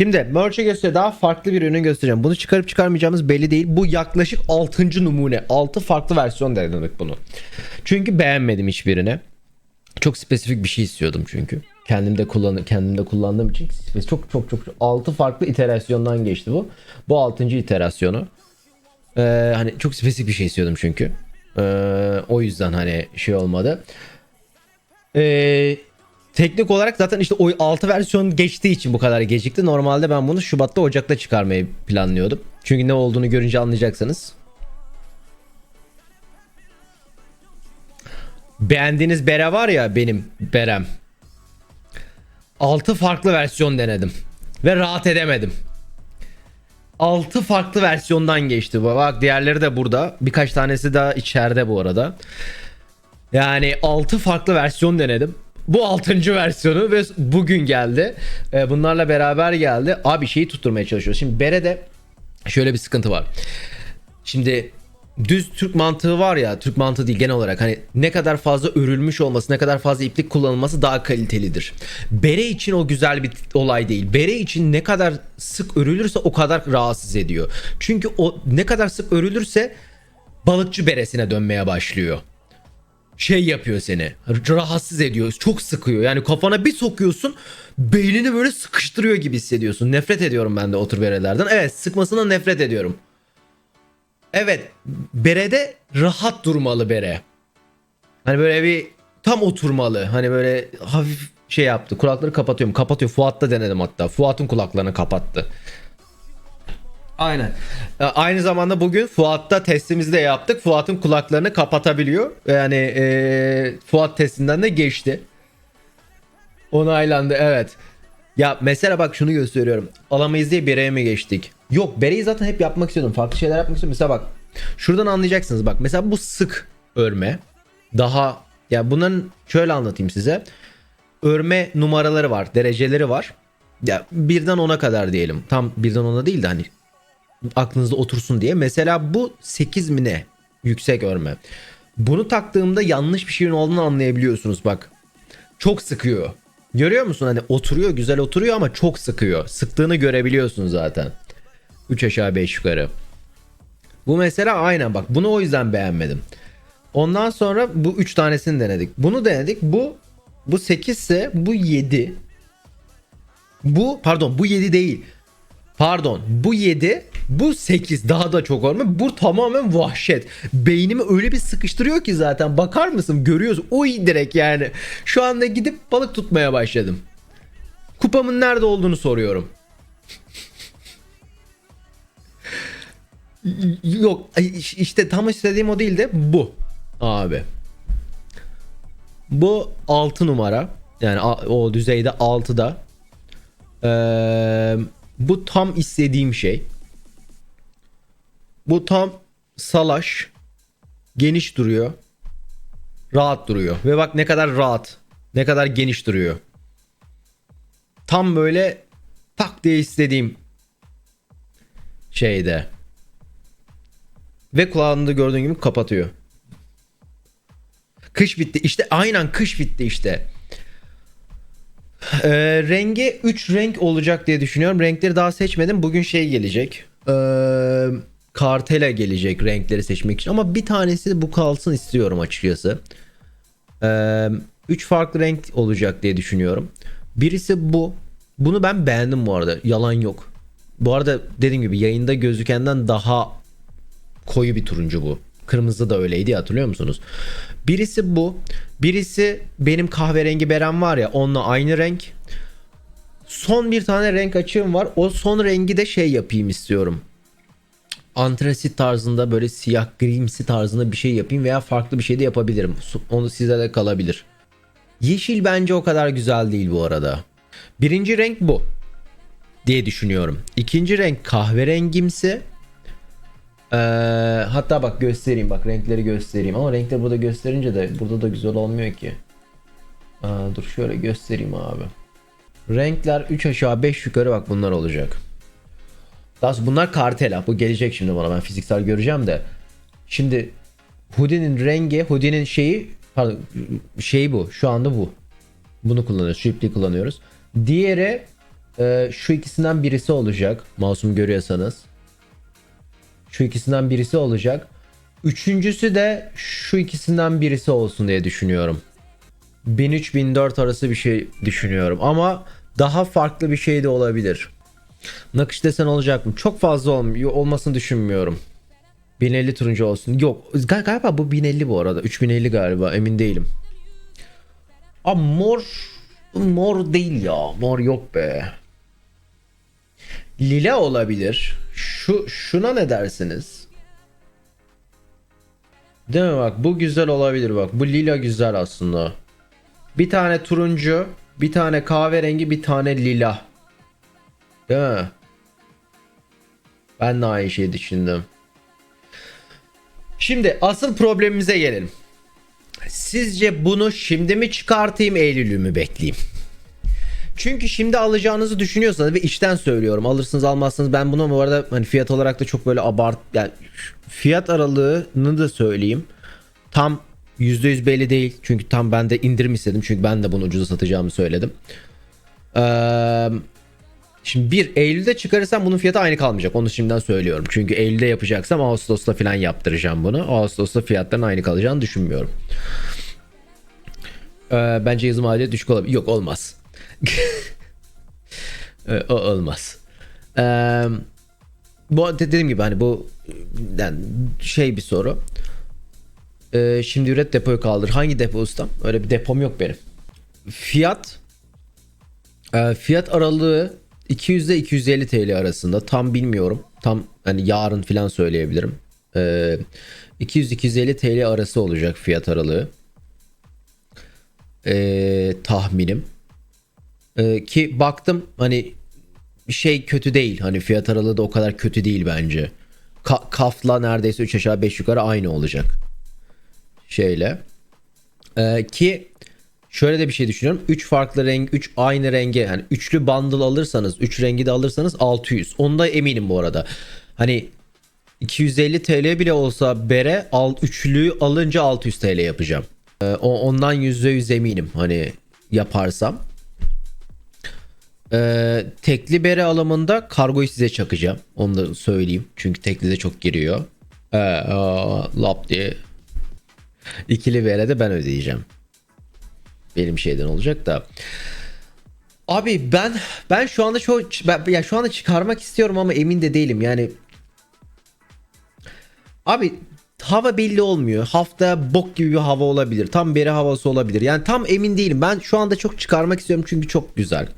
Şimdi merch'e göster daha farklı bir ürün göstereceğim. Bunu çıkarıp çıkarmayacağımız belli değil. Bu yaklaşık 6. numune. 6 farklı versiyon denedik bunu. Çünkü beğenmedim hiçbirini. Çok spesifik bir şey istiyordum çünkü. Kendimde kullan kendimde kullandığım için spesifik- çok çok çok 6 farklı iterasyondan geçti bu. Bu 6. iterasyonu. Ee, hani çok spesifik bir şey istiyordum çünkü. Ee, o yüzden hani şey olmadı. Ee, teknik olarak zaten işte o 6 versiyon geçtiği için bu kadar gecikti. Normalde ben bunu Şubat'ta Ocak'ta çıkarmayı planlıyordum. Çünkü ne olduğunu görünce anlayacaksınız. Beğendiğiniz bere var ya benim berem. 6 farklı versiyon denedim. Ve rahat edemedim. 6 farklı versiyondan geçti. Bak diğerleri de burada. Birkaç tanesi daha içeride bu arada. Yani 6 farklı versiyon denedim. Bu 6. versiyonu ve bugün geldi. Ee, Bunlarla beraber geldi. Abi şeyi tutturmaya çalışıyoruz. Şimdi Bere'de şöyle bir sıkıntı var. Şimdi düz Türk mantığı var ya Türk mantığı değil genel olarak hani ne kadar fazla örülmüş olması ne kadar fazla iplik kullanılması daha kalitelidir. Bere için o güzel bir olay değil. Bere için ne kadar sık örülürse o kadar rahatsız ediyor. Çünkü o ne kadar sık örülürse balıkçı beresine dönmeye başlıyor şey yapıyor seni. Rahatsız ediyor. Çok sıkıyor. Yani kafana bir sokuyorsun beynini böyle sıkıştırıyor gibi hissediyorsun. Nefret ediyorum ben de o tür berelerden. Evet sıkmasından nefret ediyorum. Evet berede rahat durmalı bere. Hani böyle bir tam oturmalı. Hani böyle hafif şey yaptı. Kulakları kapatıyorum. Kapatıyor. Fuat'ta denedim hatta. Fuat'ın kulaklarını kapattı. Aynen. E, Aynı zamanda bugün Fuat'ta testimizi de yaptık. Fuat'ın kulaklarını kapatabiliyor. Yani e, Fuat testinden de geçti. Onaylandı evet. Ya mesela bak şunu gösteriyorum. Alamayız diye bereye mi geçtik? Yok bereyi zaten hep yapmak istiyordum. Farklı şeyler yapmak istiyordum. Mesela bak. Şuradan anlayacaksınız bak. Mesela bu sık örme. Daha ya bunların şöyle anlatayım size. Örme numaraları var. Dereceleri var. Ya birden 10'a kadar diyelim. Tam birden 10'a değil de hani aklınızda otursun diye. Mesela bu 8 mi ne? Yüksek örme. Bunu taktığımda yanlış bir şeyin olduğunu anlayabiliyorsunuz bak. Çok sıkıyor. Görüyor musun? Hani oturuyor güzel oturuyor ama çok sıkıyor. Sıktığını görebiliyorsun zaten. 3 aşağı 5 yukarı. Bu mesela aynen bak bunu o yüzden beğenmedim. Ondan sonra bu 3 tanesini denedik. Bunu denedik. Bu bu 8 ise bu 7. Bu pardon bu 7 değil. Pardon bu 7 bu 8 daha da çok örme bu tamamen vahşet. Beynimi öyle bir sıkıştırıyor ki zaten. Bakar mısın? Görüyorsun uy direkt yani. Şu anda gidip balık tutmaya başladım. Kupamın nerede olduğunu soruyorum. Yok işte tam istediğim o değil de bu abi. Bu 6 numara. Yani o düzeyde 6'da Eee bu tam istediğim şey. Bu tam salaş. Geniş duruyor. Rahat duruyor. Ve bak ne kadar rahat. Ne kadar geniş duruyor. Tam böyle tak diye istediğim şeyde. Ve kulağında gördüğün gibi kapatıyor. Kış bitti. İşte aynen kış bitti işte. Ee, rengi 3 renk olacak diye düşünüyorum. Renkleri daha seçmedim. Bugün şey gelecek. Ee, kartela gelecek renkleri seçmek için. Ama bir tanesi bu kalsın istiyorum açıkçası. 3 üç farklı renk olacak diye düşünüyorum. Birisi bu. Bunu ben beğendim bu arada. Yalan yok. Bu arada dediğim gibi yayında gözükenden daha koyu bir turuncu bu. Kırmızı da öyleydi hatırlıyor musunuz? Birisi bu. Birisi benim kahverengi berem var ya onunla aynı renk. Son bir tane renk açığım var. O son rengi de şey yapayım istiyorum. Antrasit tarzında böyle siyah grimsi tarzında bir şey yapayım veya farklı bir şey de yapabilirim. Onu size de kalabilir. Yeşil bence o kadar güzel değil bu arada. Birinci renk bu diye düşünüyorum. İkinci renk kahverengimsi. Ee, hatta bak göstereyim bak renkleri göstereyim ama renkleri burada gösterince de burada da güzel olmuyor ki. Aa, dur şöyle göstereyim abi. Renkler 3 aşağı 5 yukarı bak bunlar olacak. Daha sonra bunlar kartela. Bu gelecek şimdi bana ben fiziksel göreceğim de. Şimdi Hoodie'nin rengi, Hoodie'nin şeyi pardon şey bu. Şu anda bu. Bunu kullanıyoruz. Şu ipliği kullanıyoruz. Diğeri Ee, şu ikisinden birisi olacak. Masum görüyorsanız. Şu ikisinden birisi olacak. Üçüncüsü de şu ikisinden birisi olsun diye düşünüyorum. 1003-1004 arası bir şey düşünüyorum. Ama daha farklı bir şey de olabilir. Nakış desen olacak mı? Çok fazla olm olmasını düşünmüyorum. 1050 turuncu olsun. Yok gal- galiba bu 1050 bu arada. 3050 galiba emin değilim. Aa mor mor değil ya. Mor yok be. Lila olabilir. Şu şuna ne dersiniz? Değil mi bak bu güzel olabilir bak. Bu lila güzel aslında. Bir tane turuncu, bir tane kahverengi, bir tane lila. Değil mi? Ben de aynı şeyi düşündüm. Şimdi asıl problemimize gelelim. Sizce bunu şimdi mi çıkartayım Eylül'ü mü bekleyeyim? Çünkü şimdi alacağınızı düşünüyorsanız ve içten söylüyorum alırsınız almazsınız ben bunu bu arada hani fiyat olarak da çok böyle abart yani fiyat aralığını da söyleyeyim. Tam %100 belli değil. Çünkü tam ben de indirim istedim. Çünkü ben de bunu ucuza satacağımı söyledim. Ee, şimdi bir Eylül'de çıkarırsam bunun fiyatı aynı kalmayacak. Onu şimdiden söylüyorum. Çünkü Eylül'de yapacaksam Ağustos'ta falan yaptıracağım bunu. Ağustos'ta fiyatların aynı kalacağını düşünmüyorum. Ee, bence yazım maliyeti düşük olabilir. Yok olmaz. Ee, o olmaz. Ee, bu de- dediğim gibi hani bu yani şey bir soru. Ee, şimdi üret depoyu kaldır. Hangi depo ustam? Öyle bir depom yok benim. Fiyat e, fiyat aralığı 200 ile 250 TL arasında. Tam bilmiyorum. Tam hani yarın falan söyleyebilirim. Ee, 200-250 TL arası olacak fiyat aralığı. Ee, tahminim. Ee, ki baktım hani şey kötü değil. Hani fiyat aralığı da o kadar kötü değil bence. Ka- kafla neredeyse 3 aşağı 5 yukarı aynı olacak. Şeyle. Ee, ki şöyle de bir şey düşünüyorum. 3 farklı renk, 3 aynı renge hani üçlü bundle alırsanız, 3 rengi de alırsanız 600. Onda eminim bu arada. Hani 250 TL bile olsa bere al üçlüyü alınca 600 TL yapacağım. Ee, ondan %100 eminim hani yaparsam. Ee, tekli bere alımında kargoyu size çakacağım. Onu da söyleyeyim. Çünkü tekli de çok giriyor. Ee, aa, lap diye. İkili bere de ben ödeyeceğim. Benim şeyden olacak da. Abi ben ben şu anda çok ben, ya şu anda çıkarmak istiyorum ama emin de değilim. Yani Abi hava belli olmuyor. Hafta bok gibi bir hava olabilir. Tam beri havası olabilir. Yani tam emin değilim. Ben şu anda çok çıkarmak istiyorum çünkü çok güzel.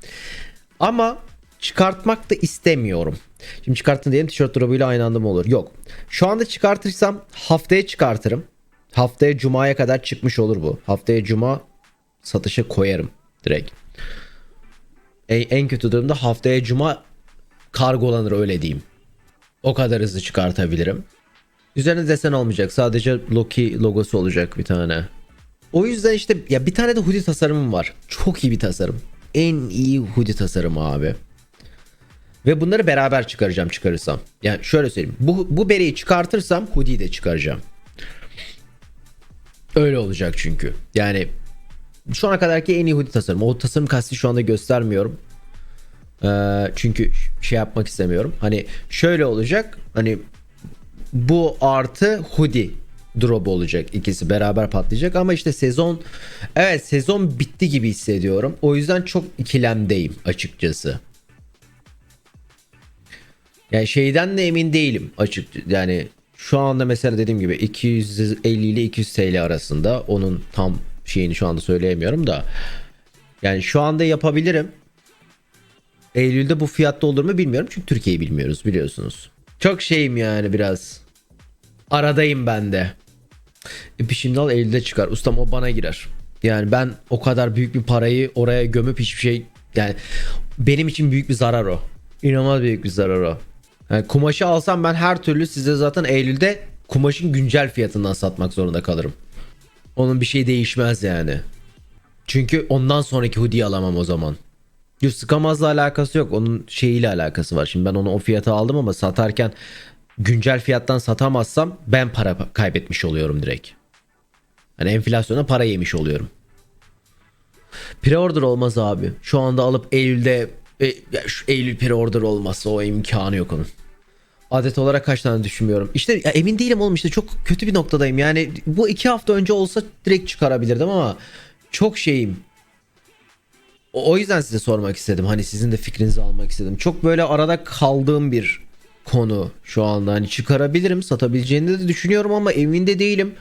Ama çıkartmak da istemiyorum. Şimdi çıkarttın diyelim tişört drop'uyla aynı anda mı olur? Yok. Şu anda çıkartırsam haftaya çıkartırım. Haftaya cumaya kadar çıkmış olur bu. Haftaya cuma satışa koyarım direkt. En, en kötü durumda haftaya cuma kargolanır öyle diyeyim. O kadar hızlı çıkartabilirim. Üzerine desen olmayacak. Sadece Loki logosu olacak bir tane. O yüzden işte ya bir tane de hoodie tasarımım var. Çok iyi bir tasarım. En iyi hoodie tasarımı abi. Ve bunları beraber çıkaracağım çıkarırsam. Yani şöyle söyleyeyim. Bu, bu bereyi çıkartırsam hoodie'yi de çıkaracağım. Öyle olacak çünkü. Yani şu ana kadarki en iyi hoodie tasarımı. O tasarım kasti şu anda göstermiyorum. Ee, çünkü şey yapmak istemiyorum. Hani şöyle olacak. Hani bu artı hoodie drop olacak. İkisi beraber patlayacak ama işte sezon evet sezon bitti gibi hissediyorum. O yüzden çok ikilemdeyim açıkçası. Yani şeyden de emin değilim açık yani şu anda mesela dediğim gibi 250 ile 200 TL arasında onun tam şeyini şu anda söyleyemiyorum da yani şu anda yapabilirim. Eylül'de bu fiyatta olur mu bilmiyorum çünkü Türkiye'yi bilmiyoruz biliyorsunuz. Çok şeyim yani biraz. Aradayım ben de. E şimdi al Eylül'de çıkar. Ustam o bana girer. Yani ben o kadar büyük bir parayı oraya gömüp hiçbir şey yani benim için büyük bir zarar o. İnanılmaz büyük bir zarar o. Yani kumaşı alsam ben her türlü size zaten Eylül'de kumaşın güncel fiyatından satmak zorunda kalırım. Onun bir şey değişmez yani. Çünkü ondan sonraki hoodie alamam o zaman. Yok sıkamazla alakası yok. Onun şeyiyle alakası var. Şimdi ben onu o fiyata aldım ama satarken güncel fiyattan satamazsam ben para kaybetmiş oluyorum direkt. Hani enflasyona para yemiş oluyorum. Pre-order olmaz abi. Şu anda alıp Eylül'de E, Eylül pre-order olmazsa o imkanı yok onun. Adet olarak kaç tane düşünmüyorum. İşte ya emin değilim oğlum işte çok kötü bir noktadayım. Yani bu iki hafta önce olsa direkt çıkarabilirdim ama çok şeyim. O o yüzden size sormak istedim. Hani sizin de fikrinizi almak istedim. Çok böyle arada kaldığım bir konu şu anda. Hani çıkarabilirim, satabileceğini de düşünüyorum ama emin de değilim.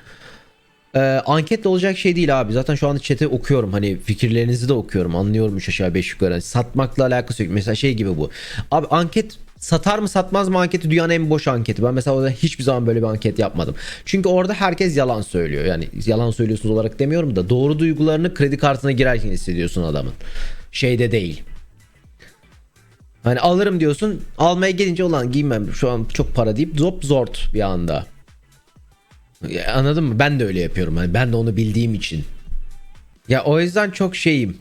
Ee, anketle olacak şey değil abi. Zaten şu anda chat'i okuyorum. Hani fikirlerinizi de okuyorum. Anlıyorum 3 aşağı 5 yukarı. Hani satmakla alakası yok. Mesela şey gibi bu. Abi anket satar mı satmaz mı anketi dünyanın en boş anketi. Ben mesela orada hiçbir zaman böyle bir anket yapmadım. Çünkü orada herkes yalan söylüyor. Yani yalan söylüyorsunuz olarak demiyorum da doğru duygularını kredi kartına girerken hissediyorsun adamın. Şeyde değil. Hani alırım diyorsun. Almaya gelince olan giymem şu an çok para deyip zop zort bir anda. Ya anladın mı? Ben de öyle yapıyorum. Hani ben de onu bildiğim için. Ya o yüzden çok şeyim.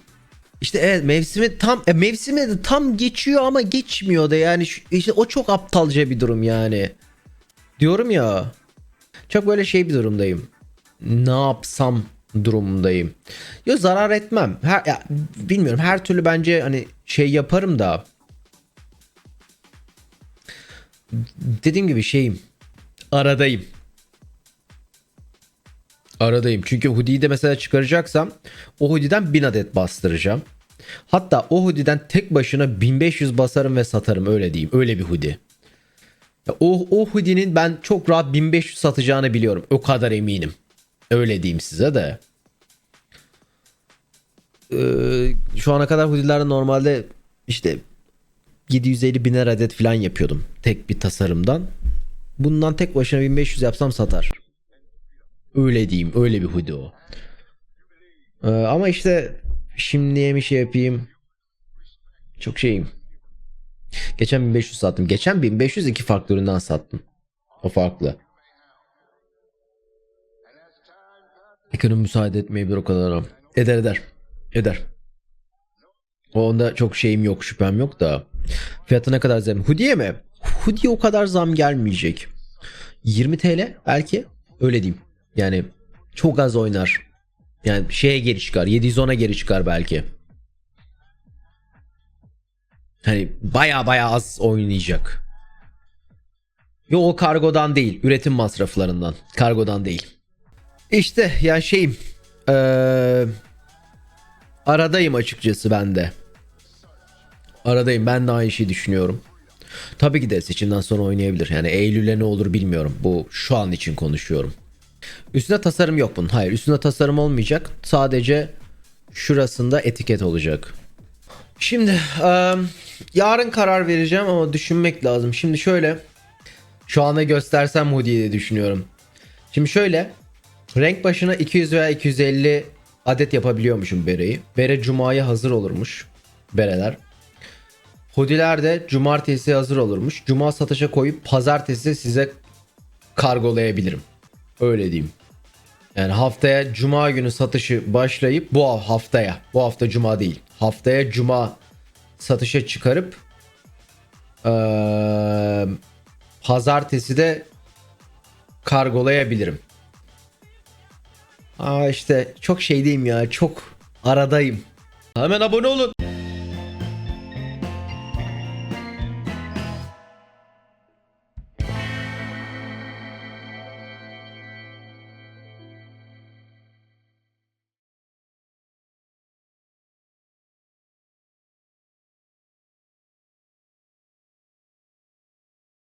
İşte evet mevsimi tam e, mevsimi de tam geçiyor ama geçmiyor da yani şu- işte o çok aptalca bir durum yani. Diyorum ya. Çok böyle şey bir durumdayım. Ne yapsam durumundayım. Yo zarar etmem. Her, ya, bilmiyorum her türlü bence hani şey yaparım da. Dediğim gibi şeyim. Aradayım. Aradayım. Çünkü hoodie'yi de mesela çıkaracaksam o hoodie'den 1000 adet bastıracağım. Hatta o hoodie'den tek başına 1500 basarım ve satarım öyle diyeyim. Öyle bir hoodie. O, o hoodie'nin ben çok rahat 1500 satacağını biliyorum. O kadar eminim. Öyle diyeyim size de. Ee, şu ana kadar hoodie'lerde normalde işte 750 biner adet falan yapıyordum. Tek bir tasarımdan. Bundan tek başına 1500 yapsam satar. Öyle diyeyim. Öyle bir hoodie o. Ee, ama işte şimdiye mi şey yapayım? Çok şeyim. Geçen 1500 sattım. Geçen 1500 iki farklı üründen sattım. O farklı. Ekonomi müsaade etmeyebilir o kadar ama. Eder eder. Eder. Onda çok şeyim yok şüphem yok da. Fiyatı ne kadar zam? Hoodie'ye mi? Hoodie o kadar zam gelmeyecek. 20 TL belki. Öyle diyeyim. Yani çok az oynar. Yani şeye geri çıkar. 710'a geri çıkar belki. Hani baya baya az oynayacak. Yo o kargodan değil. Üretim masraflarından. Kargodan değil. İşte ya şeyim. Eee aradayım açıkçası ben de. Aradayım. Ben de aynı şeyi düşünüyorum. Tabii ki de seçimden sonra oynayabilir. Yani Eylül'e ne olur bilmiyorum. Bu şu an için konuşuyorum. Üstünde tasarım yok bunun. Hayır üstünde tasarım olmayacak. Sadece şurasında etiket olacak. Şimdi eee, yarın karar vereceğim ama düşünmek lazım. Şimdi şöyle. Şu anda göstersem Hoodie'yi diye düşünüyorum. Şimdi şöyle. Renk başına 200 veya 250 adet yapabiliyormuşum bereyi. Bere cumaya hazır olurmuş. Bereler. Hoodiler de cumartesi hazır olurmuş. Cuma satışa koyup pazartesi size kargolayabilirim. Öyle diyeyim. Yani haftaya cuma günü satışı başlayıp bu haftaya, bu hafta cuma değil. Haftaya cuma satışa çıkarıp eee pazartesi de kargolayabilirim. Aa işte çok şeydeyim ya. Çok aradayım. Hemen abone olun.